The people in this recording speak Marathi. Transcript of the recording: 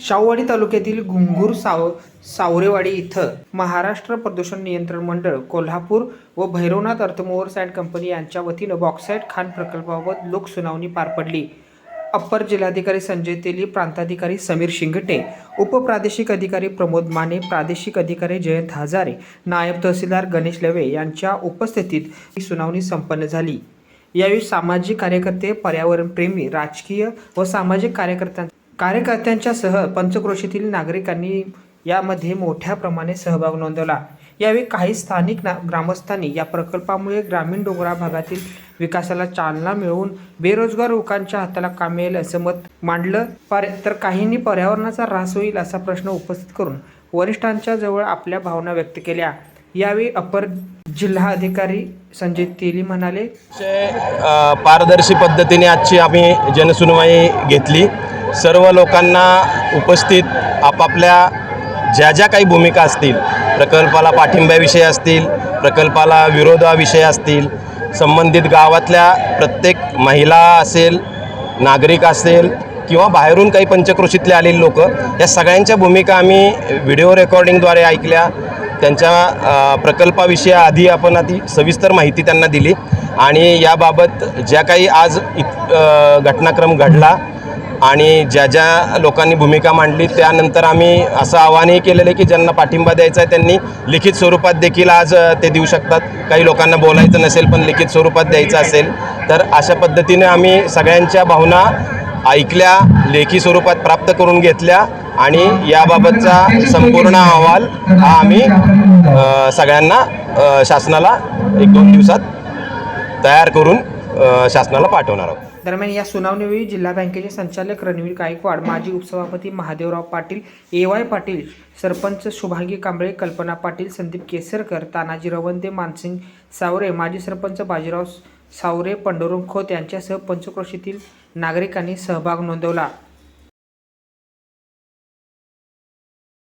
शाहूवाडी तालुक्यातील घुंगूर साव सावरेवाडी इथं महाराष्ट्र प्रदूषण नियंत्रण मंडळ कोल्हापूर व भैरवनाथ अर्थमोवर्स अँड कंपनी यांच्या वतीनं बॉक्साईट खाण प्रकल्पाबाबत लोकसुनावणी पार पडली. अप्पर जिल्हाधिकारी संजय तेली प्रांताधिकारी समीर शिंगटे उपप्रादेशिक अधिकारी प्रमोद माने प्रादेशिक अधिकारी जयंत हजारे नायब तहसीलदार गणेश लवे यांच्या उपस्थितीत ही सुनावणी संपन्न झाली. यावेळी सामाजिक कार्यकर्ते पर्यावरणप्रेमी राजकीय व सामाजिक कार्यकर्त्यांच्या कार्यकर्त्यांच्यासह पंचक्रोशीतील नागरिकांनी यामध्ये मोठ्या प्रमाणे सहभाग नोंदवला. यावेळी काही स्थानिक ना ग्रामस्थांनी या प्रकल्पामुळे ग्रामीण डोंगरा भागातील विकासाला चालना मिळवून बेरोजगार लोकांच्या हाताला काम येईल असं मत मांडलं. पर तर काहींनी पर्यावरणाचा ऱ्हास होईल असा प्रश्न उपस्थित करून वरिष्ठांच्या जवळ आपल्या भावना व्यक्त केल्या. यावेळी अपर जिल्हा अधिकारी संजय तेली म्हणाले पारदर्शी पद्धतीने आजची आम्ही जनसुनवाई घेतली. सर्व लोकांना उपस्थित आपापल्या ज्या ज्या काही भूमिका असतील प्रकल्पाला पाठिंब्याविषयी असतील प्रकल्पाला विरोधाविषयी असतील संबंधित गावातल्या प्रत्येक महिला असेल नागरिक असेल किंवा बाहेरून काही पंचक्रोशीतले आलेले लोक या सगळ्यांच्या भूमिका आम्ही व्हिडिओ रेकॉर्डिंगद्वारे ऐकल्या. त्यांच्या प्रकल्पाविषयी आधी आपण आधी सविस्तर माहिती त्यांना दिली. आणि याबाबत ज्या काही आज इत घटनाक्रम घडला आणि ज्या ज्या लोकांनी भूमिका मांडली त्यानंतर आम्ही असं आवाहनही केलेलं आहे की ज्यांना पाठिंबा द्यायचा आहे त्यांनी लिखित स्वरूपात देखील आज ते देऊ शकतात. काही लोकांना बोलायचं नसेल पण लिखित स्वरूपात द्यायचं असेल तर अशा पद्धतीने आम्ही सगळ्यांच्या भावना ऐकल्या लेखी स्वरूपात प्राप्त करून घेतल्या आणि याबाबतचा संपूर्ण अहवाल हा आम्ही सगळ्यांना शासनाला एक दोन दिवसात तयार करून शासनाला पाठवणार आहोत. दरम्यान या सुनावणीवेळी जिल्हा बँकेचे संचालक रणवीर गायकवाड माजी उपसभापती महादेवराव पाटील ए वाय पाटील सरपंच शुभांगी कांबळे कल्पना पाटील संदीप केसरकर तानाजी रवंदे मानसिंग सावरे माजी सरपंच बाजीराव सावरे पंडुरंग खोत यांच्यासह पंचक्रोशीतील नागरिकांनी सहभाग नोंदवला.